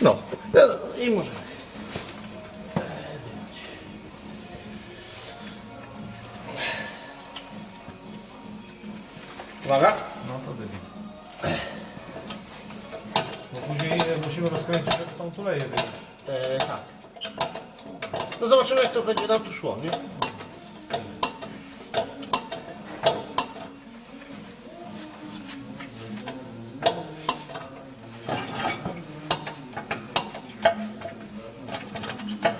No, no, no i możemy. Uwaga. No to dymi. Bo później musimy rozkręcić żeby tą tuleję wyjąć. E, tak. No zobaczymy jak to będzie nam tu szło, nie?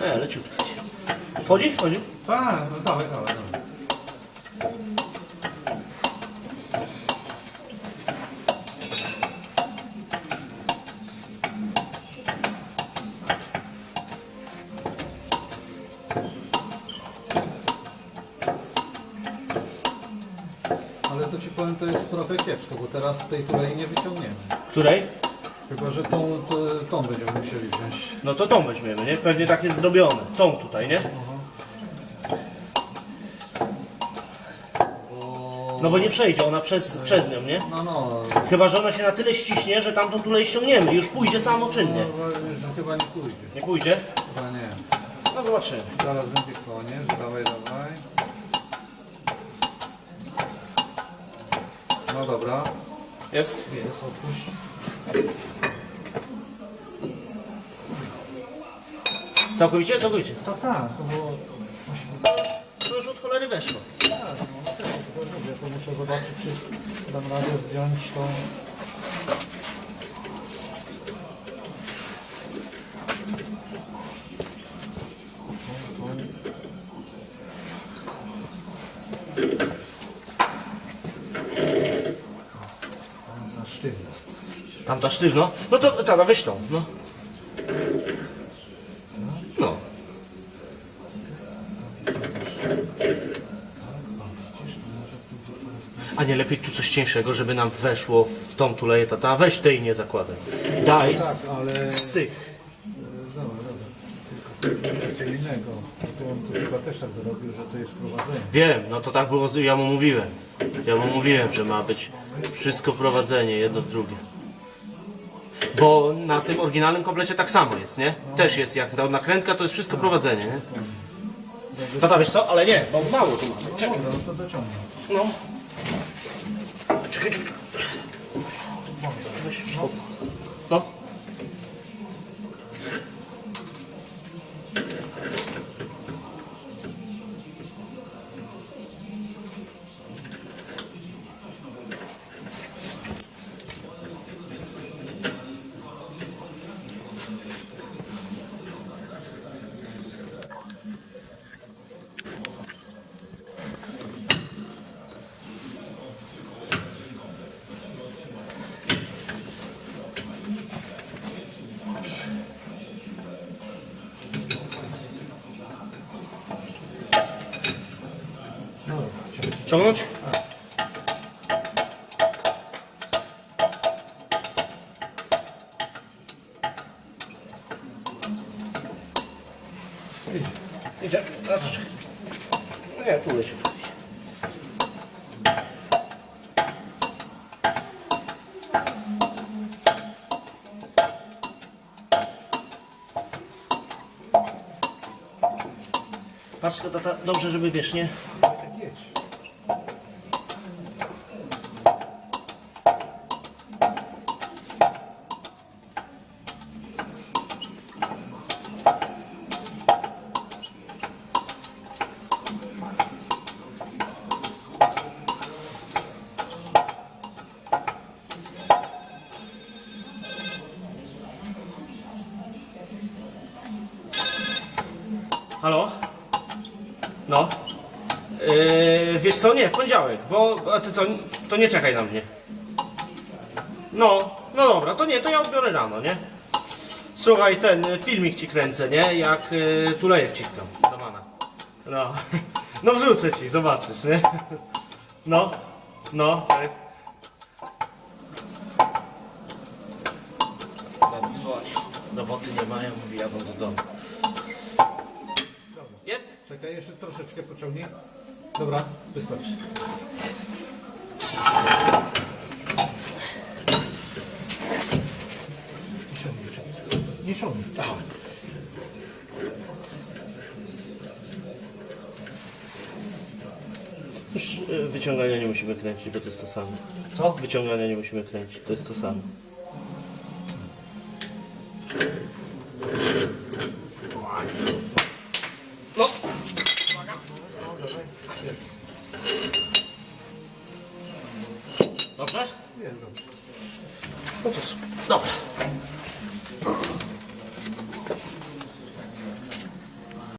E, leciutko. Wchodzi? Wchodzi? Tak, no dawaj, dawaj, dawaj. Ale to ci powiem, to jest trochę kiepsko, bo teraz z tej tulei nie wyciągniemy. Której? Chyba, że tą, tą, tą będziemy musieli wziąć. No to tą weźmiemy, nie? Pewnie tak jest zrobione. Tą tutaj, nie? No bo nie przejdzie ona przez, przez nią, nie? No, no, Chyba, że ona się na tyle ściśnie, że tamtą tulej ściągniemy i już pójdzie samoczynnie. no, no chyba nie pójdzie. Nie pójdzie? Chyba nie. No zobaczymy. Zaraz będzie koniec, dawaj, dawaj. No dobra, Jest? jest, otwórz. Całkowicie? Całkowicie. To tak, to było... To już od cholery weszło. Tak, no mówię, to muszę zobaczyć, czy dam radę zdjąć tą... Na sztywno. Tamta sztywno. No to tada, weź tą, no. No. A nie lepiej tu coś cieńszego, żeby nam weszło w tą tuleję tata. Weź tej nie zakładaj. Daj Tak, z, ale... z tych. Dobra, dobra. Tylko innego. Bo on to chyba też tak że to jest prowadzenie. Wiem, no to tak było, ja mu mówiłem. Ja mu mówiłem, że ma być wszystko prowadzenie, jedno w drugie. Bo na tym oryginalnym komplecie tak samo jest, nie? Też jest, jak ta nakrętka, to jest wszystko prowadzenie, nie? Tata, wiesz co? Ale nie, bo mało tu mamy. Dobra, no to dociągnę. No. Czekaj, czekaj, czekaj. No. Ciągnąć? Idzie. Czekaj. Nie, tu leci. Patrz, to tata, dobrze, żeby wiesz, nie? Halo? No? Yy, wiesz co, nie, w poniedziałek, bo a ty co, to nie czekaj na mnie. No, no dobra, to nie, to ja odbiorę rano, nie? Słuchaj, ten y, filmik ci kręcę, nie? Jak y, tuleję wciskam do mana. No, no wrzucę ci, zobaczysz, nie? No, no, tak. Dzwoni. Roboty nie mają, mówi jadą do domu. Czekaj, jeszcze troszeczkę pociągnij. Dobra, wystarczy. Nie ciągnie. Już y, wyciągania nie musimy kręcić, bo to jest to samo. Co? Wyciągania nie musimy kręcić, to jest to samo. Dobrze? Jest dobrze. No to super. Dobra.